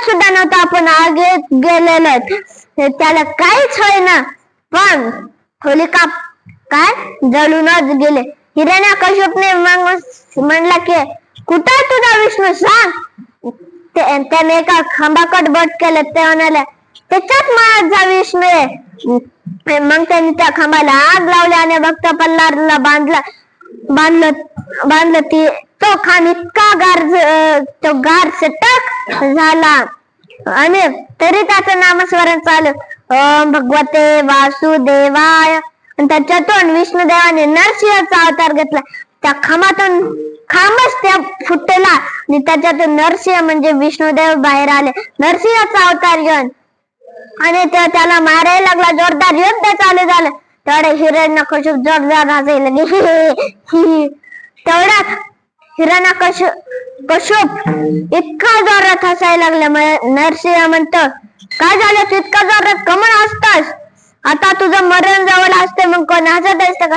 दिसत सुद्धा नव्हता. आपण आगे गेलेलो त्याला काहीच होईना. पण होलिका काय? जळूनच गेले. हिरण्या कश्यपने मग म्हणला की कुठं तुझा विष्णू? सांग. त्याने एका खांबाकड बट केलं. ते म्हणाले त्याच्यात माझा विष्णू आहे. मग त्यांनी त्या खांबाला आग लावली आणि भक्त पल्लारला बांधला बांधलं बांधलं ती तो खांब इतका गार तो गार सटक झाला. आणि तरी त्याचं नामस्मरण चालू. ओम भगवते वासुदेवाय. आणि त्याच्यातून विष्णुदेवाने नरसिंहाचा अवतार घेतला. त्या खांबातून खांबच त्या फुटला. आणि त्याच्यातून नरसिंह म्हणजे विष्णुदेव बाहेर आले. नरसिंहाचा अवतार घेऊन. आणि ते त्याला मारायला लागला. जोरदार युद्ध चालू झालं. तेवढे हिरण्य कशुप जोरदार हसायला तेवढ्यात हिरण्य कशुप कशुप इतका जोरात हसायला लागला. नरसिंह म्हणत काय झालं? तू इतका जोरात कमळ हसतास? आता तुझं मरण जवळ असते मग कोण हसत असतं का?